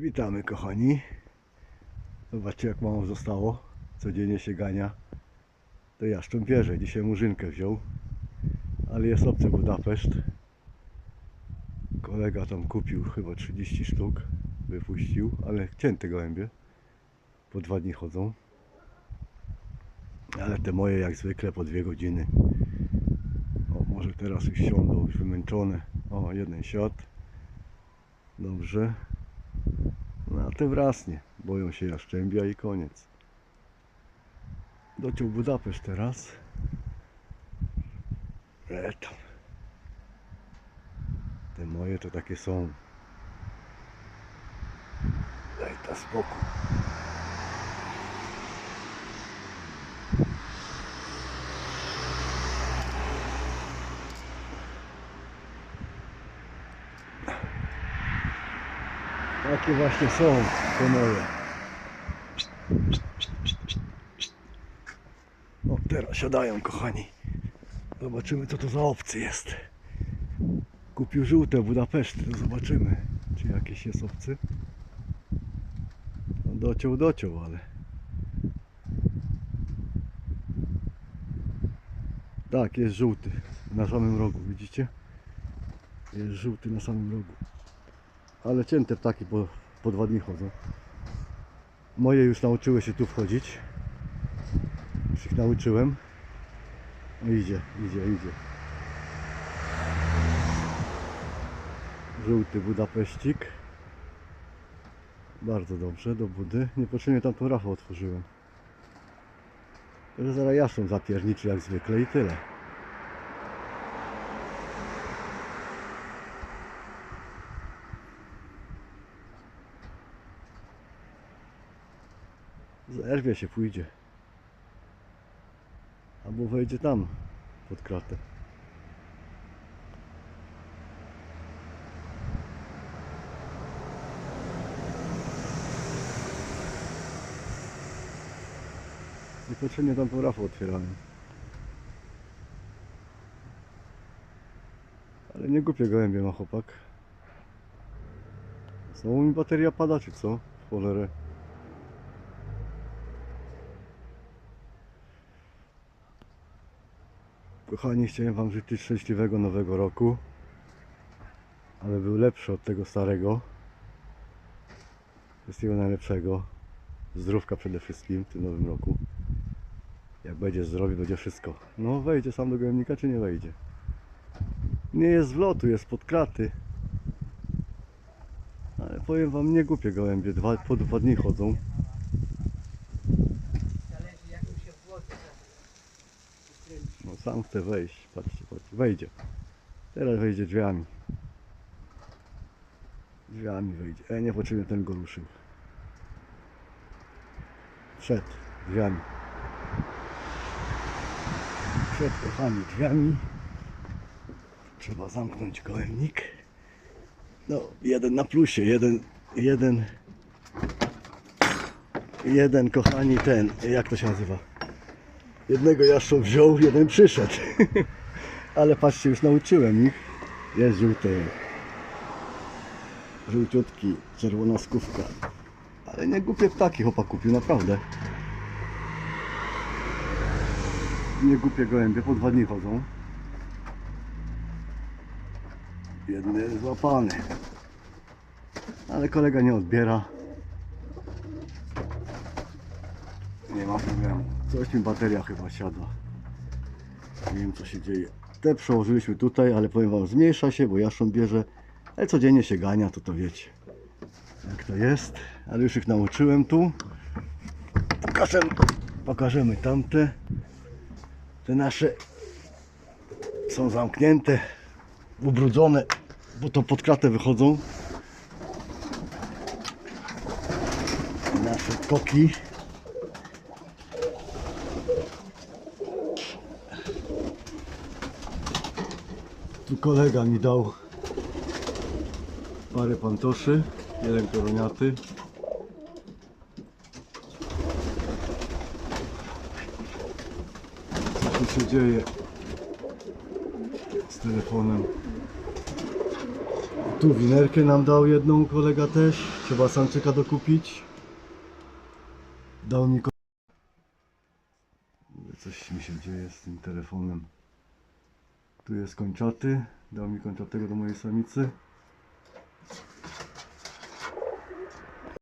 Witamy kochani. Zobaczcie jak mało zostało. Codziennie się gania. To jaszcząb bierze. Dzisiaj murzynkę wziął. Ale jest obcy Budapeszt. Kolega tam kupił chyba 30 sztuk. Wypuścił, ale cięte gołębie. Po dwa dni chodzą. Ale te moje jak zwykle po dwie godziny. O, może teraz już siądą, już wymęczone. O, jeden siad. Dobrze. No a tym raz nie. Boją się jaszczębia i koniec. Dociął Budapeszt teraz. E tam. Te moje to takie są. Daj ta spokój. Takie właśnie są te moje. O, teraz siadają, kochani. Zobaczymy, co to za obcy jest. Kupił żółte Budapeszty, to zobaczymy, czy jakieś jest obcy. No, dociął, dociął, ale... Tak, jest żółty na samym rogu, widzicie? Jest żółty na samym rogu. Ale cięte ptaki po, po dwa dni chodzą. Moje już nauczyły się tu wchodzić. Już ich nauczyłem. Idzie, idzie, idzie. Żółty Budapeścik. Bardzo dobrze, do budy. Niepotrzebnie tamtą rafę otworzyłem. Że zaraz jaszczą zapierniczy jak zwykle i tyle. Zerwie się, pójdzie. Albo wejdzie tam pod kratę. Niepotrzebnie tam tą rafę otwierałem. Ale nie głupie gołębie ma chłopak. Znowu mi bateria pada, czy co? W cholerę. Kochani, chciałem Wam życzyć szczęśliwego nowego roku. Ale był lepszy od tego starego. Wszystkiego najlepszego. Zdrówka przede wszystkim w tym nowym roku. Jak będzie zdrowie, będzie wszystko. No, wejdzie sam do gojemnika, czy nie wejdzie? Nie jest w lotu, jest pod kraty. Ale powiem Wam, nie głupie gołębie. Dwa, po dwa dni chodzą. Zależy jak mu się włosy No sam chce wejść, patrzcie, patrzcie, wejdzie. Teraz wejdzie drzwiami. Drzwiami wejdzie. E, niepotrzebnie ten go ruszył. Wszedł drzwiami. Wszedł kochani drzwiami. Trzeba zamknąć gołębnik. No, jeden na plusie, jeden, jeden, jeden kochani ten, jak to się nazywa? Jednego jaszcząb wziął, jeden przyszedł. Ale patrzcie, już nauczyłem ich. Jest żółty. Żółciutki, czerwona skówka. Ale nie głupie ptaki chłopak kupił, naprawdę. Nie głupie gołębie, po dwa dni chodzą. Jedny złapany. Ale kolega nie odbiera. Nie ma problemu. Coś mi bateria chyba siadła. Nie wiem co się dzieje. Te przełożyliśmy tutaj, ale powiem wam, zmniejsza się, bo jaszcząb bierze. Ale codziennie się gania, to to wiecie. Jak to jest. Ale już ich nauczyłem tu. Pokażemy, pokażemy tamte. Te nasze są zamknięte, ubrudzone, bo to pod kratę wychodzą. Nasze koki. Tu kolega mi dał parę pantoszy, jeden koroniaty. Co tu się dzieje z telefonem? Tu winerkę nam dał jedną kolega też. Trzeba samczyka dokupić. Dał mi Coś mi się dzieje z tym telefonem. Tu jest kończaty. Dał mi kończatego do mojej samicy.